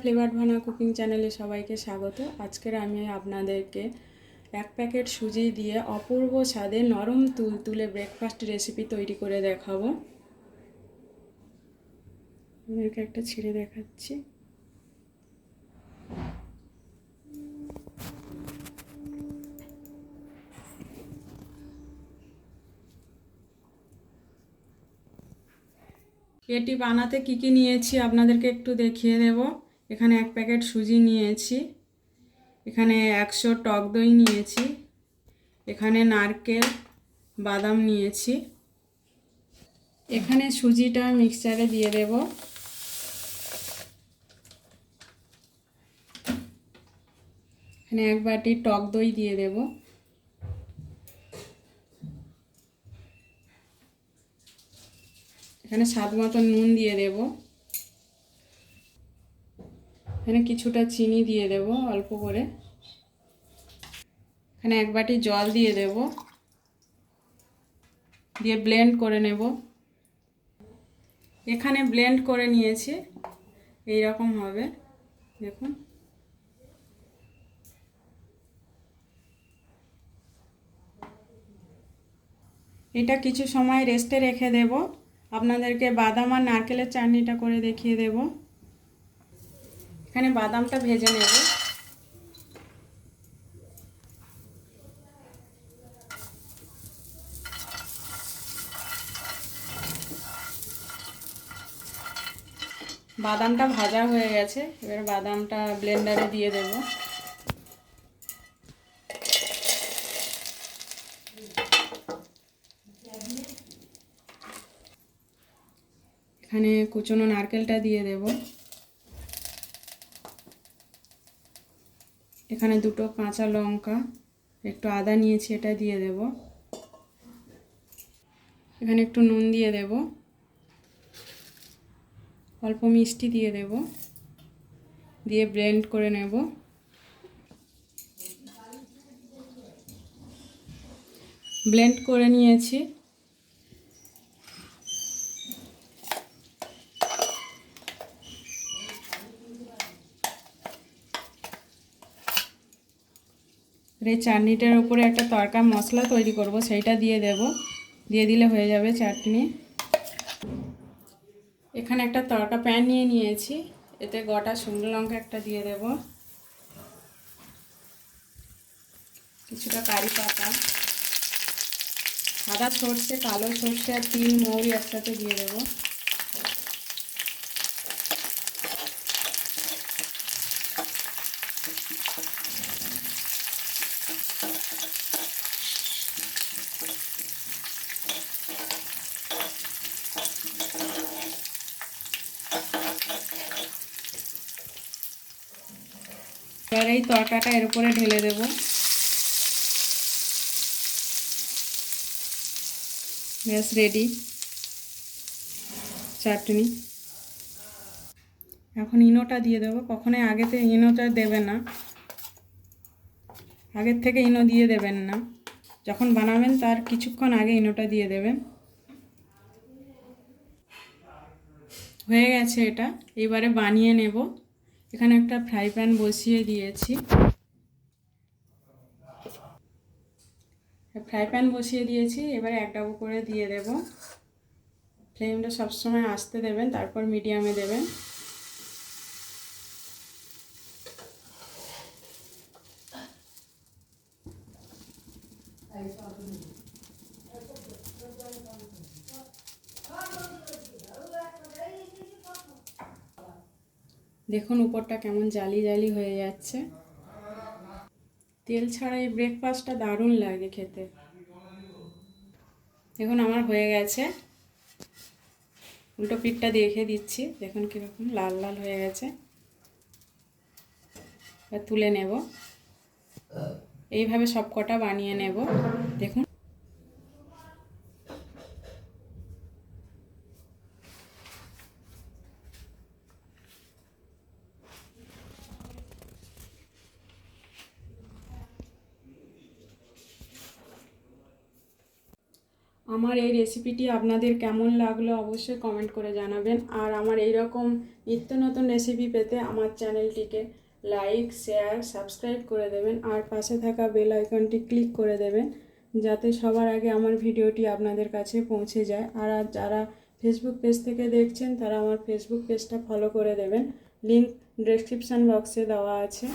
Flavour ভানা cooking চ্যানেলে সবাইকে স্বাগত। আজকের আমি আপনাদেরকে এক প্যাকেট সুজি দিয়ে অপূর্ব স্বাদে নরম তুল তুলে ব্রেকফাস্ট রেসিপি তৈরি করে দেখাবো। আপনাদেরকে একটা ছিঁড়ে দেখাচ্ছি। এটি বানাতে কি কি নিয়েছি আপনাদেরকে একটু দেখিয়ে দেব। এখানে এক প্যাকেট সুজি নিয়েছি, এখানে একশো টক দই নিয়েছি, এখানে নারকেল, বাদাম নিয়েছি। এখানে সুজিটা মিক্সচারে দিয়ে দেব। এখানে এক বাটি টক দই দিয়ে দেবো। এখানে স্বাদ মতো নুন দিয়ে দেব। এখানে কিছুটা চিনি দিয়ে দেব অল্প করে। এখানে এক বাটি জল দিয়ে দেব। দিয়ে ব্লেন্ড করে নেব। এখানে ব্লেন্ড করে নিয়েছি। এই রকম হবে। দেখুন। এটা কিছু সময় রেস্টে রেখে দেবো। আপনাদেরকে বাদাম আর নারকেলের চাটনিটা করে দেখিয়ে দেব। এখানে বাদামটা ভেজে নেব। বাদামটা ভাজা হয়ে গেছে, এবার বাদামটা ব্লেন্ডারে দিয়ে দেবো। এখানে কুচনো নারকেলটা দিয়ে দেব। এখানে দুটো কাঁচা লঙ্কা, একটু আদা নিয়েছি, এটা দিয়ে দেব। এখানে একটু নুন দিয়ে দেব। অল্প মিষ্টি দিয়ে দেব। দিয়ে ব্লেন্ড করে নেব। ব্লেন্ড করে নিয়েছি। এই চাটনিটার উপরে একটা তরকা মশলা তৈরি করব, সেইটা দিয়ে দেব। দিয়ে দিলে হয়ে যাবে চাটনি। এখানে একটা তরকা প্যান নিয়ে নিয়েছি, এতে গোটা শুকনো লঙ্কা একটা দিয়ে দেব। কিছুটা কারি পাতা সাদা সর্ষে, কালো সর্ষে আর তিল, মৌরি একসাথে দিয়ে দেবো। এবার এই তরকাটা এর উপরে ঢেলে দেব। ব্যাস রেডি চাটনি। এখন ইনোটা দিয়ে দেবো। কখনোই আগেতে ইনোটা দেবে না। আগের থেকে ইনো দিয়ে দেবেন না। যখন বানাবেন তার কিছুক্ষণ আগে ইনোটা দিয়ে দেবেন। হয়ে গেছে এটা। এবারে বানিয়ে নেব। এখানে একটা ফ্রাই প্যান বসিয়ে দিয়েছি। ফ্রাই প্যান বসিয়ে দিয়েছি, এবারে এক ডাবু করে দিয়ে দেব। ফ্লেমটা সবসময় আসতে দেবেন, তারপর মিডিয়ামে দেবেন। দেখুন উপরটা কেমন জালি জালি হয়ে যাচ্ছে। তেল ছাড়া এই ব্রেকফাস্টটা দারুণ লাগে খেতে। দেখুন আমার হয়ে গেছে। উল্টো পিঠটা দেখে দিচ্ছি। দেখুন কীরকম লাল লাল হয়ে গেছে। তুলে নেব। এইভাবে সব কটা বানিয়ে নেব। দেখুন আমার এই রেসিপিটি আপনাদের কেমন লাগল অবশ্যই কমেন্ট করে জানাবেন। আর আমার এই রকম নিত্য নতুন রেসিপি পেতে আমার চ্যানেলটিকে লাইক শেয়ার সাবস্ক্রাইব করে দেবেন। আর পাশে থাকা বেল আইকনটি ক্লিক করে দেবেন, যাতে সবার আগে আমার ভিডিওটি আপনাদের কাছে পৌঁছে যায়। আর যারা ফেসবুক পেজ থেকে দেখছেন, তারা আমার ফেসবুক পেজটা ফলো করে দেবেন। লিংক ডেসক্রিপশান বক্সে দেওয়া আছে।